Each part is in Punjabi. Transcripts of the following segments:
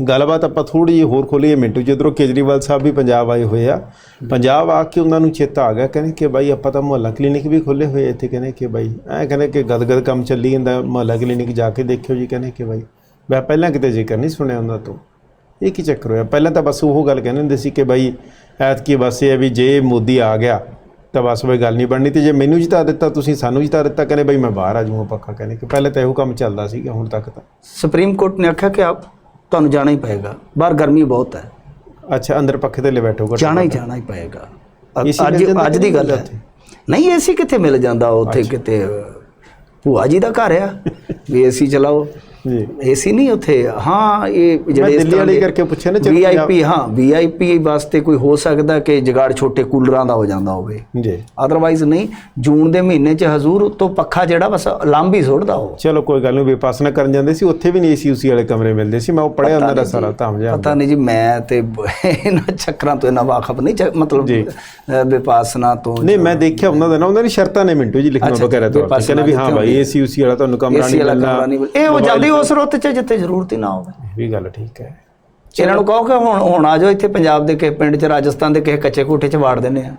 ਗੱਲਬਾਤ ਆਪਾਂ ਥੋੜੀ ਜਿਹੀ ਹੋਰ ਖੋਲੀਏ ਮਿੰਟੂ ਜਿੱਧਰੋਂ ਕੇਜਰੀਵਾਲ ਸਾਹਿਬ ਵੀ ਪੰਜਾਬ ਆਏ ਹੋਏ ਆ। ਪੰਜਾਬ ਆ ਕੇ ਉਹਨਾਂ ਨੂੰ ਚੇਤਾ ਆ ਗਿਆ, ਕਹਿੰਦੇ ਕਿ ਬਾਈ ਆਪਾਂ ਤਾਂ ਮੁਹੱਲਾ ਕਲੀਨਿਕ ਵੀ ਖੋਲੇ ਹੋਏ ਇੱਥੇ, ਕਹਿੰਦੇ ਕਿ ਬਾਈ, ਐ ਕਹਿੰਦੇ ਕਿ ਗਦਗਦ ਕੰਮ ਚੱਲੀ ਜਾਂਦਾ, ਮੁਹੱਲਾ ਕਲੀਨਿਕ ਜਾ ਕੇ ਦੇਖਿਓ ਜੀ, ਕਹਿੰਦੇ ਕਿ ਬਾਈ, ਮੈਂ ਪਹਿਲਾਂ ਕਿਤੇ ਜ਼ਿਕਰ ਨਹੀਂ ਸੁਣਿਆ ਉਹਨਾਂ ਤੋਂ। ਇਹ ਕੀ ਚੱਕਰ ਹੋਇਆ? ਪਹਿਲਾਂ ਤਾਂ ਬਸ ਉਹ ਗੱਲ ਕਹਿੰਦੇ ਹੁੰਦੇ ਸੀ ਕਿ ਬਾਈ, ਐਤਕੀ ਬਸ ਇਹ ਹੈ ਵੀ ਜੇ ਮੋਦੀ ਆ ਗਿਆ, ਤਾਂ ਬਸ ਬਈ ਗੱਲ ਨਹੀਂ ਬਣਨੀ, ਤੇ ਜੇ ਮੈਨੂੰ ਜਿਤਾ ਦਿੱਤਾ, ਤੁਸੀਂ ਸਾਨੂੰ ਜਿਤਾ ਦਿੱਤਾ, ਕਹਿੰਦੇ ਬਾਈ ਮੈਂ ਬਾਹਰ ਆ ਜਾਊਂਗਾ ਪੱਕਾ, ਕਹਿੰਦੇ ਕਿ ਪਹਿਲੇ ਤਾਂ ਇਹੋ ਕੰਮ ਚੱਲਦਾ ਸੀਗਾ, ਹੁਣ ਤੱਕ ਤਾਂ। ਸੁਪਰੀਮ ਕੋਰਟ ਨੇ ਆਖਿਆ ਕਿ ਆਪ ਤੁਹਾਨੂੰ ਜਾਣਾ ਹੀ ਪਏਗਾ। ਬਾਹਰ ਗਰਮੀ ਬਹੁਤ ਹੈ। ਅੱਛਾ ਅੰਦਰ ਪੱਖੇ ਤੇ ਲੈ ਬੈਠੋ ਜਾਣਾ ਹੀ। ਜਾਣਾ ਹੀ ਪਏਗਾ। ਮਿਲ ਅੱਜ ਜਾਂਦਾ ਅੱਜ ਦੀ ਗੱਲ ਹੈ? ਨਹੀਂ ਏਸੀ ਕਿੱਥੇ ਮਿਲ ਜਾਂਦਾ ਉੱਥੇ ਕਿਤੇ? ਭੂਆ ਜੀ ਦਾ ਘਰ ਆ। ਵੀ ਏਸੀ ਚਲਾਓ। ਜੀ। ਏਸੀ ਨਹੀਂ ਉੱਥੇ। ਹਾਂ ਇਹ ਜਿਹੜੇ ਦਿੱਲੀ ਵਾਲੀ ਕਰਕੇ ਪੁੱਛਿਆ ਨਾ ਵੀਆਈਪੀ ਹਾਂ ਵੀਆਈਪੀ ਵਾਸਤੇ ਕੋਈ ਹੋ ਸਕਦਾ ਕਿ ਜਗਾੜ ਛੋਟੇ ਕੂਲਰਾਂ ਦਾ ਹੋ ਜਾਂਦਾ ਹੋਵੇ। ਜੀ। ਅਦਰਵਾਈਜ਼ ਨਹੀਂ ਜੂਨ ਦੇ ਮਹੀਨੇ 'ਚ ਹਜ਼ੂਰ ਉੱਤੋਂ ਪੱਖਾ ਜਿਹੜਾ ਬਸ ਲਾਂਬੀ ਸੁੱਟਦਾ ਉਹ। ਚਲੋ ਕੋਈ ਗੱਲ ਨਹੀਂ ਵਿਪਾਸਨਾ ਕਰਨ ਜਾਂਦੇ ਸੀ ਉੱਥੇ ਵੀ ਨਹੀਂ ਏਸੀ ਉਸੀ ਵਾਲੇ ਕਮਰੇ ਮਿਲਦੇ ਸੀ। ਮੈਂ ਉਹ ਪੜਿਆ ਉਹਨਾਂ ਦਾ ਸਾਰਾ ਧਾਮ ਜਿਹਾ ਪਤਾ ਨਹੀਂ ਜੀ ਮੈਂ ਤੇ ਇਹਨਾਂ ਚੱਕਰਾਂ ਤੋਂ ਇਹਨਾਂ ਵਾਕਫ ਨਹੀਂ ਮਤਲਬ ਜੀ। ਵਿਪਾਸਨਾ ਤੋਂ ਨਹੀਂ ਮੈਂ ਦੇਖਿਆ ਉਹਨਾਂ ਦਾ ਨਾ ਉਹਨਾਂ ਦੀ ਸ਼ਰਤਾਂ ਨੇ ਮਿੰਟੂ ਜੀ ਲਿਖਣਾ ਵਗੈਰਾ ਤੋਂ। ਕਹਿੰਦੇ ਵੀ ਹਾਂ ਭਾਈ ਏਸੀ ਉਸੀ ਵਾਲਾ ਤੁਹਾਨੂੰ ਕਮਰਾ ਨਹੀਂ ਮਿਲਣਾ। ਇਹ ਉਹ ਜਾਂਦੀ ਉਸ ਰੁੱਤ 'ਚ ਜਿੱਥੇ ਜ਼ਰੂਰਤ ਹੀ ਨਾ ਹੋਵੇ। ਇਹ ਵੀ ਗੱਲ ਠੀਕ ਹੈ। ਇਹਨਾਂ ਨੂੰ ਕਹੋ ਕਿ ਹੁਣ ਹੁਣ ਆ ਜਾਓ ਇੱਥੇ ਪੰਜਾਬ ਦੇ ਕਿਸੇ ਪਿੰਡ 'ਚ ਰਾਜਸਥਾਨ ਦੇ ਕਿਸੇ ਕੱਚੇ ਕੋਠੇ 'ਚ ਵਾੜ ਦਿੰਦੇ ਆ।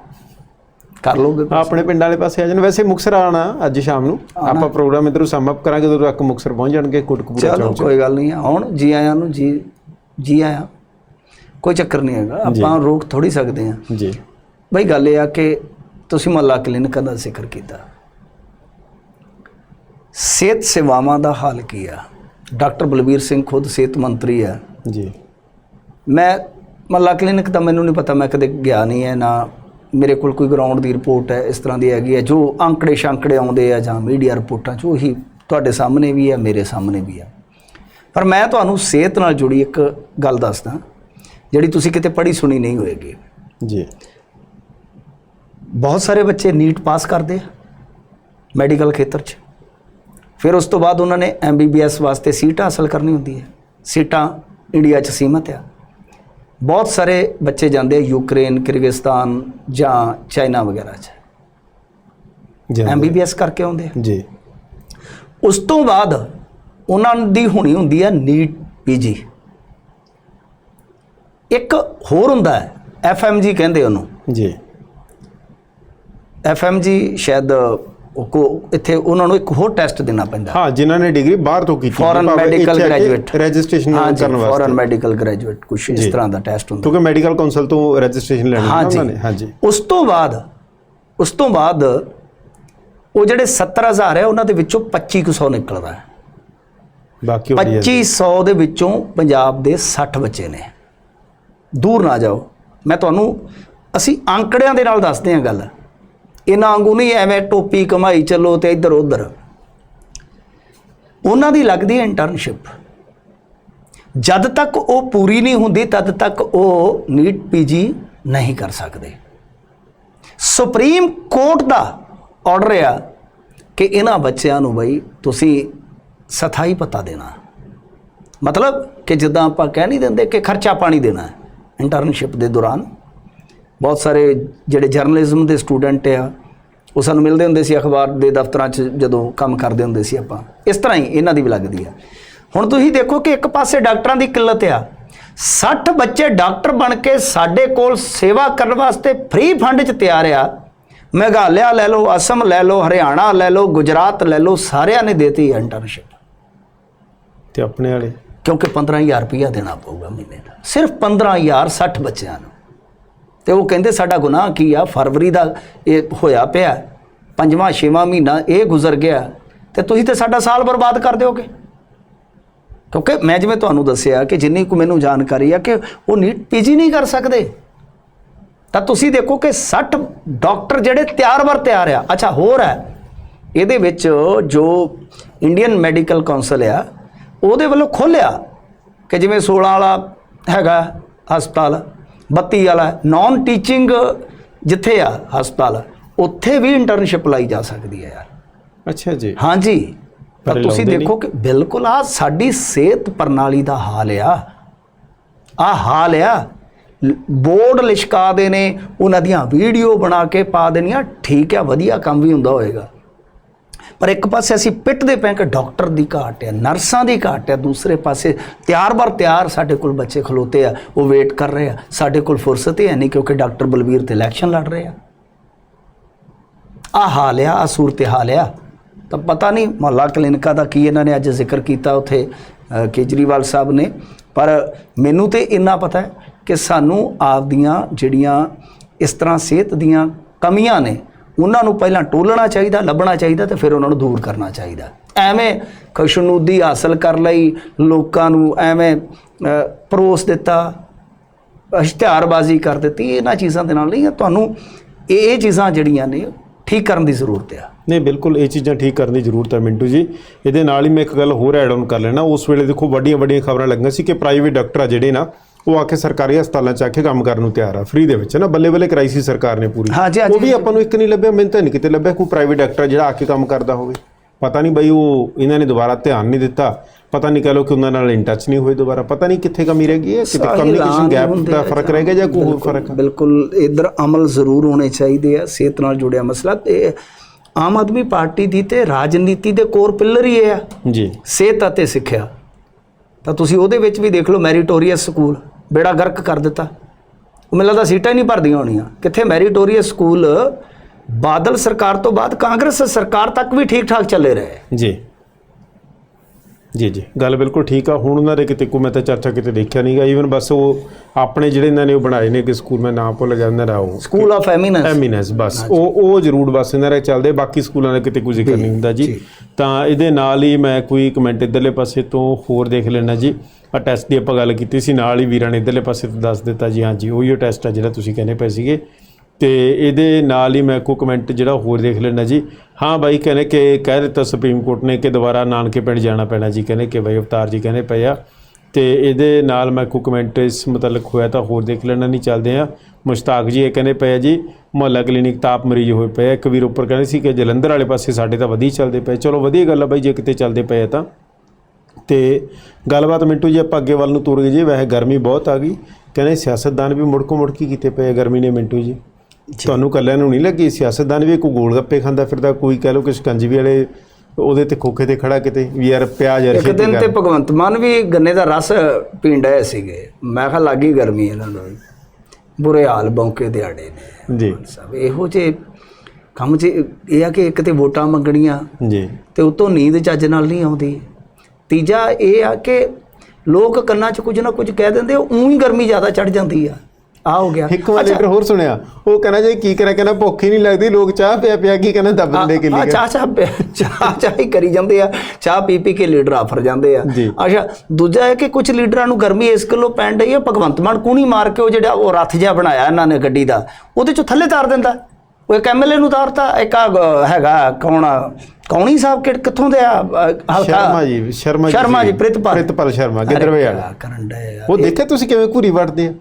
ਕਰ ਲੋਗੇ ਆਪਣੇ ਪਿੰਡ ਵਾਲੇ ਪਾਸੇ ਆ ਜਾਣ। ਵੈਸੇ ਮੁਕਸਰ ਆਣਾ ਅੱਜ ਸ਼ਾਮ ਨੂੰ। ਆਪਾਂ ਪ੍ਰੋਗਰਾਮ ਇਧਰੋਂ ਸਮ ਅਪ ਕਰਾਂਗੇ ਜਦੋਂ ਤੱਕ ਮੁਕਸਰ ਪਹੁੰਚ ਜਾਣਗੇ ਕੋਟਕਪੂਰਾ ਚਲੋ ਕੋਈ ਗੱਲ ਨਹੀਂ ਆ। ਹੁਣ ਜੀ ਆਇਆਂ ਨੂੰ ਜੀ ਜੀ ਆਇਆਂ। ਕੋਈ ਚੱਕਰ ਨਹੀਂ ਹੈਗਾ। ਆਪਾਂ ਰੋਕ ਥੋੜੀ ਸਕਦੇ ਆ। ਜੀ। ਬਈ ਗੱਲ ਇਹ ਆ ਕਿ ਤੁਸੀਂ ਮਹੱਲਾ ਕਲੀਨਿਕਾਂ ਦਾ ਜ਼ਿਕਰ ਕੀਤਾ। ਸਿਹਤ ਸੇਵਾਵਾਂ ਦਾ ਹਾਲ ਕੀ ਆ? ਡਾਕਟਰ ਬਲਬੀਰ ਸਿੰਘ ਖੁਦ ਸਿਹਤ ਮੰਤਰੀ ਆ ਜੀ। ਮੈਂ ਮਹੱਲਾ ਕਲੀਨਿਕ ਤਾਂ ਮੈਨੂੰ ਨਹੀਂ ਪਤਾ ਮੈਂ ਕਦੇ ਗਿਆ ਨਹੀਂ ਹੈ ਨਾ ਮੇਰੇ ਕੋਲ ਕੋਈ ਗਰਾਊਂਡ ਦੀ ਰਿਪੋਰਟ ਹੈ ਇਸ ਤਰ੍ਹਾਂ ਦੀ ਹੈਗੀ ਹੈ ਜੋ ਅੰਕੜੇ ਸ਼ਾਂਕੜੇ ਆਉਂਦੇ ਆ ਜਾਂ ਮੀਡੀਆ ਰਿਪੋਰਟਾਂ 'ਚ ਉਹੀ ਤੁਹਾਡੇ ਸਾਹਮਣੇ ਵੀ ਹੈ ਮੇਰੇ ਸਾਹਮਣੇ ਵੀ ਹੈ। ਪਰ ਮੈਂ ਤੁਹਾਨੂੰ ਸਿਹਤ ਨਾਲ ਜੁੜੀ ਇੱਕ ਗੱਲ ਦੱਸਦਾ ਜਿਹੜੀ ਤੁਸੀਂ ਕਿਤੇ ਪੜ੍ਹੀ ਸੁਣੀ ਨਹੀਂ ਹੋਏਗੀ। ਜੀ। ਬਹੁਤ ਸਾਰੇ ਬੱਚੇ ਨੀਟ ਪਾਸ ਕਰਦੇ ਆ ਮੈਡੀਕਲ ਖੇਤਰ 'ਚ। ਫਿਰ ਉਸ ਤੋਂ ਬਾਅਦ ਉਹਨਾਂ ਨੇ ਐਮਬੀਬੀਐਸ ਵਾਸਤੇ ਸੀਟ ਹਾਸਲ ਕਰਨੀ ਹੁੰਦੀ ਹੈ। ਸੀਟਾਂ ਇੰਡੀਆ 'ਚ ਸੀਮਤ ਆ। ਬਹੁਤ ਸਾਰੇ ਬੱਚੇ ਜਾਂਦੇ ਆ ਯੂਕਰੇਨ ਕਿਰਗਿਸਤਾਨ ਜਾਂ ਚਾਈਨਾ ਵਗੈਰਾ 'ਚ। ਜੀ ਐਮਬੀਬੀਐਸ ਕਰਕੇ ਆਉਂਦੇ ਆ। ਜੀ। ਉਸ ਤੋਂ ਬਾਅਦ ਉਹਨਾਂ ਦੀ ਹੋਣੀ ਹੁੰਦੀ ਹੈ ਨੀਟ ਪੀਜੀ ਇੱਕ ਹੋਰ ਹੁੰਦਾ ਹੈ ਐਫਐਮਜੀ ਕਹਿੰਦੇ ਉਹਨੂੰ। ਜੀ। ਐਫਐਮਜੀ ਸ਼ਾਇਦ ਉਹ ਕੋ ਇੱਥੇ ਉਹਨਾਂ ਨੂੰ ਇੱਕ ਹੋਰ ਟੈਸਟ ਦੇਣਾ ਪੈਂਦਾ। ਹਾਂ ਜਿਨ੍ਹਾਂ ਨੇ ਡਿਗਰੀ ਬਾਹਰ ਤੋਂ ਕੀਤੀ ਫੋਰਨ ਮੈਡੀਕਲ ਗ੍ਰੈਜੂਏਟ ਰਜਿਸਟ੍ਰੇਸ਼ਨ ਕਰਨ ਵਾਸਤੇ। ਫੋਰਨ ਮੈਡੀਕਲ ਗ੍ਰੈਜੂਏਟ ਕੁਝ ਇਸ। ਤਰ੍ਹਾਂ ਦਾ ਟੈਸਟ ਹੁੰਦਾ। ਕਿਉਂਕਿ ਮੈਡੀਕਲ ਕਾਉਂਸਲ ਤੋਂ ਰਜਿਸਟ੍ਰੇਸ਼ਨ ਲੈਣੀ ਉਹਨਾਂ ਨੇ ਹਾਂਜੀ ਉਸ ਤੋਂ ਬਾਅਦ ਉਸ ਤੋਂ ਬਾਅਦ ਉਹ ਜਿਹੜੇ 70000 ਹੈ ਉਹਨਾਂ ਦੇ ਵਿੱਚੋਂ 2500 ਨਿਕਲਦਾ ਹੈ। ਬਾਕੀ ਉਹ DL 2500 ਦੇ ਵਿੱਚੋਂ ਪੰਜਾਬ ਦੇ 60 ਬੱਚੇ ਨੇ। ਦੂਰ ਨਾ ਜਾਓ। ਮੈਂ ਤੁਹਾਨੂੰ ਅਸੀਂ ਅੰਕੜਿਆਂ ਦੇ ਨਾਲ ਦੱਸਦੇ ਹਾਂ ਗੱਲ। ਇਹਨਾਂ ਵਾਂਗੂ ਨਹੀਂ, ਐਵੇਂ ਟੋਪੀ ਕਮਾਈ ਚੱਲੋ ਤੇ ਇੱਧਰ ਉੱਧਰ। ਉਹਨਾਂ ਦੀ ਲੱਗਦੀ ਹੈ ਇੰਟਰਨਸ਼ਿਪ ਜਦ ਤੱਕ ਉਹ ਪੂਰੀ ਨਹੀਂ ਹੁੰਦੀ, ਤਦ ਤੱਕ ਉਹ ਨੀਟ ਪੀਜੀ ਨਹੀਂ ਕਰ ਸਕਦੇ। ਸੁਪਰੀਮ ਕੋਰਟ ਦਾ ਆਰਡਰ ਆ ਕਿ ਇਹਨਾਂ ਬੱਚਿਆਂ ਨੂੰ ਬਈ ਤੁਸੀਂ ਸਥਾਈ ਪਤਾ ਦੇਣਾ। ਮਤਲਬ ਕਿ ਜਿੱਦਾਂ ਆਪਾਂ ਕਹਿ ਨਹੀਂ ਦਿੰਦੇ ਕਿ ਖਰਚਾ ਪਾਣੀ ਦੇਣਾ ਇੰਟਰਨਸ਼ਿਪ ਦੇ ਦੌਰਾਨ ਬਹੁਤ ਸਾਰੇ ਜਿਹੜੇ ਜਰਨਲਿਜ਼ਮ ਦੇ ਸਟੂਡੈਂਟ ਆ ਉਹ ਸਾਨੂੰ ਮਿਲਦੇ ਹੁੰਦੇ ਸੀ ਅਖਬਾਰ ਦੇ ਦਫ਼ਤਰਾਂ 'ਚ ਜਦੋਂ ਕੰਮ ਕਰਦੇ ਹੁੰਦੇ ਸੀ ਆਪਾਂ। ਇਸ ਤਰ੍ਹਾਂ ਹੀ ਇਹਨਾਂ ਦੀ ਵੀ ਲੱਗਦੀ ਆ। ਹੁਣ ਤੁਸੀਂ ਦੇਖੋ ਕਿ ਇੱਕ ਪਾਸੇ ਡਾਕਟਰਾਂ ਦੀ ਕਿੱਲਤ ਆ। 60 ਬੱਚੇ ਡਾਕਟਰ ਬਣ ਕੇ ਸਾਡੇ ਕੋਲ ਸੇਵਾ ਕਰਨ ਵਾਸਤੇ ਫ੍ਰੀ ਫੰਡ 'ਚ ਤਿਆਰ ਆ। ਮੇਘਾਲਿਆ ਲੈ ਲਓ ਅਸਮ ਲੈ ਲਓ ਹਰਿਆਣਾ ਲੈ ਲਓ ਗੁਜਰਾਤ ਲੈ ਲਓ ਸਾਰਿਆਂ ਨੇ ਦੇਤੀ ਇੰਟਰਨਸ਼ਿਪ। ਤੇ ਆਪਣੇ ਵਾਲੇ? ਕਿਉਂਕਿ 15000 ਰੁਪਇਆ ਦੇਣਾ ਪਊਗਾ ਮਹੀਨੇ ਦਾ। ਸਿਰਫ 15000 60 ਬੱਚਿਆਂ ਨੂੰ। ਤੇ ਉਹ ਕਹਿੰਦੇ ਸਾਡਾ ਗੁਨਾਹ ਕੀ ਆ? ਫਰਵਰੀ ਦਾ ਇਹ ਹੋਇਆ ਪਿਆ। ਪੰਜਵਾਂ, ਛੇਵਾਂ ਮਹੀਨਾ ਇਹ ਗੁਜ਼ਰ ਗਿਆ। ਤੇ ਤੁਸੀਂ ਤੇ ਸਾਡਾ ਸਾਲ ਬਰਬਾਦ ਕਰ ਦਿਓਗੇ। ਕਿਉਂਕਿ ਮੈਂ ਜਿਵੇਂ ਤੁਹਾਨੂੰ ਦੱਸਿਆ ਕਿ ਜਿੰਨੀ ਕੁ ਮੈਨੂੰ ਜਾਣਕਾਰੀ ਆ ਕਿ ਉਹ ਨੀਟ ਪੀਜੀ ਨਹੀਂ ਕਰ ਸਕਦੇ। ਤਾਂ ਤੁਸੀਂ ਦੇਖੋ ਕਿ 60 ਡਾਕਟਰ ਜਿਹੜੇ ਤਿਆਰ ਬਰ ਤਿਆਰ ਆ। ਅੱਛਾ, ਹੋਰ ਹੈ। ਇਹਦੇ ਵਿੱਚ ਜੋ ਇੰਡੀਅਨ ਮੈਡੀਕਲ ਕਾਉਂਸਲ ਆ, ਉਹਦੇ ਵੱਲੋਂ ਖੋਲਿਆ ਕਿ ਜਿਵੇਂ 16 ਵਾਲਾ ਹੈਗਾ ਹਸਪਤਾਲ। 32 ਵਾਲਾ ਨਾਨ ਟੀਚਿੰਗ ਜਿੱਥੇ ਆ ਹਸਪਤਾਲ ਉੱਥੇ ਵੀ ਇੰਟਰਨਸ਼ਿਪ ਲਾਈ ਜਾ ਸਕਦੀ ਹੈ ਯਾਰ। ਅੱਛਾ ਜੀ। ਹਾਂਜੀ। ਤਾਂ ਪਰ ਤੁਸੀਂ ਦੇਖੋ ਕਿ ਬਿਲਕੁਲ ਆ ਸਾਡੀ ਸਿਹਤ ਪ੍ਰਣਾਲੀ ਦਾ ਹਾਲ ਆ। ਆ ਹਾਲ ਆ। ਬੋਰਡ ਲਿਸ਼ਕਾ ਦੇ ਨੇ ਉਹਨਾਂ ਦੀਆਂ ਵੀਡੀਓ ਬਣਾ ਕੇ ਪਾ ਦੇਣੀਆਂ। ਠੀਕ ਆ ਵਧੀਆ ਕੰਮ ਵੀ ਹੁੰਦਾ ਹੋਏਗਾ। ਪਰ ਇੱਕ ਪਾਸੇ ਅਸੀਂ ਪਿੱਟਦੇ ਪਏ ਕਿ ਡਾਕਟਰ ਦੀ ਘਾਟ ਹੈ, ਨਰਸਾਂ ਦੀ ਘਾਟ ਹੈ, ਦੂਸਰੇ ਪਾਸੇ ਤਿਆਰ ਬਰ ਤਿਆਰ ਸਾਡੇ ਕੋਲ ਬੱਚੇ ਖਲੋਤੇ ਆ, ਉਹ ਵੇਟ ਕਰ ਰਹੇ ਆ। ਸਾਡੇ ਕੋਲ ਫੁਰਸਤ ਹੀ ਹੈ ਨਹੀਂ ਕਿਉਂਕਿ ਡਾਕਟਰ ਬਲਵੀਰ ਤੇ ਇਲੈਕਸ਼ਨ ਲੜ ਰਹੇ ਆ। ਆ ਹਾਲ ਆ ਆ ਸੂਰਤ ਹਾਲ ਆ। ਤਾਂ ਪਤਾ ਨਹੀਂ ਮੁਹੱਲਾ ਕਲੀਨਿਕਾਂ ਦਾ ਕੀ ਇਹਨਾਂ ਨੇ ਅੱਜ ਜ਼ਿਕਰ ਕੀਤਾ ਉੱਥੇ ਕੇਜਰੀਵਾਲ ਸਾਹਿਬ ਨੇ। ਪਰ ਮੈਨੂੰ ਤੇ ਇੰਨਾ ਪਤਾ ਹੈ ਕਿ ਸਾਨੂੰ ਆਪਦੀਆਂ ਜਿਹੜੀਆਂ ਇਸ ਤਰ੍ਹਾਂ ਸਿਹਤ ਦੀਆਂ ਕਮੀਆਂ ਨੇ ਉਹਨਾਂ ਨੂੰ ਪਹਿਲਾਂ ਟੋਲਣਾ ਚਾਹੀਦਾ ਲੱਭਣਾ ਚਾਹੀਦਾ ਤੇ ਫਿਰ ਉਹਨਾਂ ਨੂੰ ਦੂਰ ਕਰਨਾ ਚਾਹੀਦਾ। ਐਵੇਂ ਖੁਸ਼ਨੂਦੀ ਹਾਸਲ ਕਰ ਲਈ ਲੋਕਾਂ ਨੂੰ ਐਵੇਂ ਅ, ਪਰੋਸ ਦਿੱਤਾ ਇਸ਼ਤਿਹਾਰਬਾਜ਼ੀ ਕਰ ਦਿੱਤੀ ਇਹਨਾਂ ਚੀਜ਼ਾਂ ਦੇ ਨਾਲ ਨਹੀਂ ਤੁਹਾਨੂੰ ਇਹ ਇਹ ਚੀਜ਼ਾਂ ਜਿਹੜੀਆਂ ਨੇ ਠੀਕ ਕਰਨ ਦੀ ਜ਼ਰੂਰਤ ਆ। ਨਹੀਂ ਬਿਲਕੁਲ ਇਹ ਚੀਜ਼ਾਂ ਠੀਕ ਕਰਨ ਦੀ ਜ਼ਰੂਰਤ ਹੈ ਮਿੰਟੂ ਜੀ। ਇਹਦੇ ਨਾਲ ਹੀ ਮੈਂ ਇੱਕ ਗੱਲ ਹੋਰ ਐਡ ਆਨ ਕਰ ਲੈਣਾ। ਉਸ ਵੇਲੇ ਦੇਖੋ ਵੱਡੀਆਂ ਵੱਡੀਆਂ ਖਬਰਾਂ ਲੱਗੀਆਂ ਸੀ ਕਿ ਪ੍ਰਾਈਵੇਟ ਡਾਕਟਰ ਆ ਜਿਹੜੇ ਨਾ ਉਹ ਆ ਕੇ ਸਰਕਾਰੀ ਹਸਪਤਾਲਾਂ 'ਚ ਆ ਕੇ ਕੰਮ ਕਰਨ ਨੂੰ ਤਿਆਰ ਆ। ਫ੍ਰੀ ਦੇ ਵਿੱਚ ਨਾ ਬੱਲੇ ਬੱਲੇ ਕਰਾਈ ਸੀ ਸਰਕਾਰ ਨੇ ਪੂਰੀ। ਹਾਂਜੀ, ਹਾਂਜੀ, ਉਹ ਵੀ ਆਪਾਂ ਨੂੰ ਇੱਕ ਨਹੀਂ ਲੱਭਿਆ ਮੈਨੂੰ ਤਾਂ ਨਹੀਂ ਕਿਤੇ ਲੱਭਿਆ ਕੋਈ ਪ੍ਰਾਈਵੇਟ ਡਾਕਟਰ ਜਿਹੜਾ ਆ ਕੇ ਕੰਮ ਕਰਦਾ ਹੋਵੇ। ਪਤਾ ਨਹੀਂ ਬਈ ਉਹ ਇਹਨਾਂ ਨੇ ਦੁਬਾਰਾ ਧਿਆਨ ਨਹੀਂ ਦਿੱਤਾ। ਪਤਾ ਨਹੀਂ ਕਹ ਲੋ ਕਿ ਉਹਨਾਂ ਨਾਲ ਇਨ ਟੱਚ ਨਹੀਂ ਹੋਏ ਦੁਬਾਰਾ। ਪਤਾ ਨਹੀਂ ਕਿੱਥੇ ਕਮੀ ਰਹਿ ਗਈ ਹੈ ਕਿਤੇ ਕਮਿਊਨੀਕੇਸ਼ਨ ਗੈਪ ਹੁੰਦੇ ਦਾ ਫ਼ਰਕ ਰਹਿ ਗਿਆ ਜਾਂ ਕੋਈ ਹੋਰ ਫ਼ਰਕ ਹੈ ਬਿਲਕੁਲ ਇਧਰ ਅਮਲ ਜ਼ਰੂਰ ਹੋਣੇ ਚਾਹੀਦੇ ਆ ਸਿਹਤ ਨਾਲ ਜੁੜਿਆ ਮਸਲਾ ਤੇ ਆਮ ਆਦਮੀ ਪਾਰਟੀ ਦੀ ਤੇ ਰਾਜਨੀਤੀ ਦੇ ਕੋਰ ਪਿੱਲਰ ਹੀ ਇਹ ਆ। ਜੀ। ਸਿਹਤ ਅਤੇ ਸਿੱਖਿਆ। ਤਾਂ ਤੁਸੀਂ ਉਹਦੇ ਵਿੱਚ ਵੀ ਦੇਖ ਲਓ ਮੈਰੀਟੋਰੀਅਸ ਸਕੂਲ ਬੇੜਾ ਗਰਕ ਕਰ ਦਿੱਤਾ। ਉਹ ਮੈਨੂੰ ਲੱਗਦਾ ਸੀਟਾਂ ਹੀ ਨਹੀਂ ਭਰਦੀਆਂ ਹੋਣੀਆਂ। ਕਿੱਥੇ ਮੈਰੀਟੋਰੀਅਸ ਸਕੂਲ ਬਾਦਲ ਸਰਕਾਰ ਤੋਂ ਬਾਅਦ ਕਾਂਗਰਸ ਸਰਕਾਰ ਤੱਕ ਵੀ ਠੀਕ ਠਾਕ ਚੱਲੇ ਰਹੇ। ਜੀ। ਜੀ ਜੀ। ਗੱਲ ਬਿਲਕੁਲ ਠੀਕ ਆ। ਹੁਣ ਉਹਨਾਂ ਦੇ ਕਿਤੇ ਕੋ ਮੈਂ ਤਾਂ ਚਰਚਾ ਕਿਤੇ ਦੇਖਿਆ ਨਹੀਂਗਾ ਈਵਨ ਬਸ ਉਹ ਆਪਣੇ ਜਿਹੜੇ ਇਹਨਾਂ ਨੇ ਉਹ ਬਣਾਏ ਨੇ ਕਿ ਸਕੂਲ ਮੈਂ ਨਾਮ ਭੁੱਲ ਗਿਆ ਉਹਨਾਂ ਦਾ ਉਹ। ਸਕੂਲ ਆਫ ਐਮਿਨੈਂਸ ਐਮਿਨੈਂਸ ਬਸ। ਉਹ ਉਹ ਜ਼ਰੂਰ ਬਸ ਇਹਨਾਂ ਦੇ ਚੱਲਦੇ। ਬਾਕੀ ਸਕੂਲਾਂ ਦਾ ਕਿਤੇ ਕੋਈ ਜ਼ਿਕਰ ਨਹੀਂ ਹੁੰਦਾ ਜੀ। ਤਾਂ ਇਹਦੇ ਨਾਲ ਹੀ ਮੈਂ ਕੋਈ ਕਮੈਂਟ ਇਧਰਲੇ ਪਾਸੇ ਤੋਂ ਹੋਰ ਦੇਖ ਲੈਣਾ ਜੀ। ਆ ਟੈਸਟ ਦੀ ਆਪਾਂ ਗੱਲ ਕੀਤੀ ਸੀ। ਨਾਲ ਹੀ ਵੀਰਾਂ ਨੇ ਇਧਰਲੇ ਪਾਸੇ ਤੋਂ ਦੱਸ ਦਿੱਤਾ ਜੀ। ਹਾਂਜੀ ਉਹੀ ਟੈਸਟ ਆ ਜਿਹੜਾ ਤੁਸੀਂ ਕਹਿੰਦੇ ਪਏ ਸੀਗੇ। ਤੇ ਇਹਦੇ ਨਾਲ ਹੀ ਮੈਂ ਕੋ ਕਮੈਂਟ ਜਿਹੜਾ ਹੋਰ ਦੇਖ ਲੈਣਾ ਜੀ। ਹਾਂ ਬਾਈ, ਕਹਿੰਦੇ ਕਿ ਕਹਿ ਦਿੱਤਾ ਸੁਪਰੀਮ ਕੋਰਟ ਨੇ ਕਿ ਦੁਬਾਰਾ ਨਾਨਕੇ ਪਿੰਡ ਜਾਣਾ ਪੈਣਾ ਜੀ। ਕਹਿੰਦੇ ਕਿ ਬਾਈ ਅਵਤਾਰ ਜੀ ਕਹਿੰਦੇ ਪਏ ਆ। ਤੇ ਇਹਦੇ ਨਾਲ ਮੈਂ ਕੋ ਕਮੈਂਟ ਇਸ ਮੁਤਲਕ ਹੋਇਆ ਤਾਂ ਹੋਰ ਦੇਖ ਲੈਣਾ ਨਹੀਂ ਚੱਲਦੇ ਆ। ਮੁਸ਼ਤਾਕ ਜੀ ਇਹ ਕਹਿੰਦੇ ਪਏ ਆ ਜੀ, ਮੁਹੱਲਾ ਕਲੀਨਿਕ ਤਾਪ ਮਰੀਜ਼ ਹੋਏ ਪਏ ਇੱਕ ਵੀਰ ਉੱਪਰ ਕਹਿੰਦੇ ਸੀ ਕਿ ਜਲੰਧਰ ਵਾਲੇ ਪਾਸੇ ਸਾਡੇ ਤਾਂ ਵਧੀਆ ਚੱਲਦੇ ਪਏ ਚਲੋ ਵਧੀਆ ਗੱਲ ਆ ਬਾਈ, ਜੇ ਕਿਤੇ ਚੱਲਦੇ ਪਏ ਤਾਂ। ਤੇ ਗੱਲਬਾਤ ਮਿੰਟੂ ਜੀ, ਆਪਾਂ ਅੱਗੇ ਵੱਲ ਨੂੰ ਤੁਰ ਗਏ ਜੀ। ਵੈਸੇ ਗਰਮੀ ਬਹੁਤ ਆ ਗਈ। ਕਹਿੰਦੇ ਸਿਆਸਤਦਾਨ ਵੀ ਮੁੜਕੋ ਮੁੜਕੀ ਕੀਤੇ ਪਏ ਗਰਮੀ ਨੇ ਮਿੰਟੂ ਜੀ। ਤੁਹਾਨੂੰ ਕੱਲਿਆਂ ਨੂੰ ਨਹੀਂ ਲੱਗੀ ਸਿਆਸਤਦਾਨ ਵੀ ਕੋਈ ਗੋਲ ਗੱਪੇ ਖਾਂਦਾ ਫਿਰਦਾ ਕੋਈ ਕਹਿ ਲੋ ਕਿ ਸ਼ਿਕੰਜਵੀ ਵਾਲੇ ਉਹਦੇ ਤੇ ਖੋਖੇ ਤੇ ਖੜਾ ਕਿਤੇ ਵੀ ਯਾਰ ਪਿਆਜ਼ ਯਾਰ ਇੱਕ ਦਿਨ। ਤੇ ਭਗਵੰਤ ਮਾਨ ਵੀ ਗੰਨੇ ਦਾ ਰਸ ਪੀਣ ਡਏ ਸੀਗੇ। ਮੈਂ ਕਿਹਾ ਲੱਗੀ ਗਰਮੀ ਇਹਨਾਂ ਨੂੰ ਬੁਰੇ ਹਾਲ ਬੌਂਕੇ ਦਿਹਾੜੇ ਨੇ। ਜੀ। ਸਭ ਇਹੋ ਜੇ ਕੰਮ 'ਚ ਇਹ ਆ ਕਿ ਇੱਕ ਤੇ ਵੋਟਾਂ ਮੰਗਣੀਆਂ ਜੀ। ਤੇ ਉਤੋਂ ਨੀਂਦ ਚੱਜ ਨਾਲ ਨਹੀਂ ਆਉਂਦੀ। ਤੀਜਾ ਇਹ ਆ ਕਿ ਲੋਕ ਕੰਨਾਂ 'ਚ ਕੁਝ ਨਾ ਕੁਝ ਕਹਿ ਦਿੰਦੇ ਉਹ ਹੀ ਗਰਮੀ ਜ਼ਿਆਦਾ ਚੜ ਜਾਂਦੀ ਆ। ਆ ਹੋ ਗਿਆ। ਇੱਕ ਵਾਰ ਲੀਡਰ ਹੋਰ ਸੁਣਿਆ। ਉਹ ਕਹਿੰਦਾ ਜੀ ਕੀ ਕਰਾਂ ਕਹਿੰਦਾ ਭੁੱਖ ਹੀ ਨਹੀਂ ਲੱਗਦੀ ਲੋਕ ਚਾਹ ਪਿਆ ਪਿਆ ਕੀ ਕਹਿੰਦਾ ਦੱਬ ਦਿੰਦੇ ਕਿ ਆ ਲਈ ਚਾਹ ਚਾਹ ਚਾਹ ਚਾਹ ਹੀ ਕਰੀ ਜਾਂਦੇ ਆ। ਚਾਹ ਪੀ ਪੀ ਕੇ ਲੀਡਰ ਆਫਰ ਜਾਂਦੇ ਆ। ਅੱਛਾ ਦੂਜਾ ਹੈ ਕਿ ਕੁਝ ਲੀਡਰਾਂ ਨੂੰ ਗਰਮੀ ਇਸ ਗੱਲੋਂ ਪੈਣ ਡਈ ਹੈ ਭਗਵੰਤ ਮਾਨ ਕੂਣੀ ਮਾਰ ਕੇ ਉਹ ਜਿਹੜਾ ਉਹ ਰੱਥ ਜਿਹਾ ਬਣਾਇਆ ਇਹਨਾਂ ਨੇ ਗੱਡੀ ਦਾ ਉਹਦੇ ਚੋਂ ਥੱਲੇ ਤਾਰ ਦਿੰਦਾ। ਉਹ ਇੱਕ ਐਮਐਲਏ ਨੂੰ ਤਾਰਤਾ ਇੱਕ ਹੈਗਾ ਕੌਣ? ਕੌਣੀ ਸਾਹਿਬ ਕਿ ਕਿੱਥੋਂ ਦੇ ਆ? ਸ਼ਰਮਾ ਜੀ ਸ਼ਰਮਾ ਜੀ। ਪ੍ਰਿਤਪਾਲ। ਪ੍ਰਿਤਪਾਲ ਸ਼ਰਮਾ ਗਿੱਦੜਵੇ ਵਾਲਾ। ਕਰਨ ਆ। ਉਹ ਦੇਖਿਆ ਤੁਸੀਂ ਕਿਵੇਂ ਘੂਰੀ ਵੜਦੇ ਆ?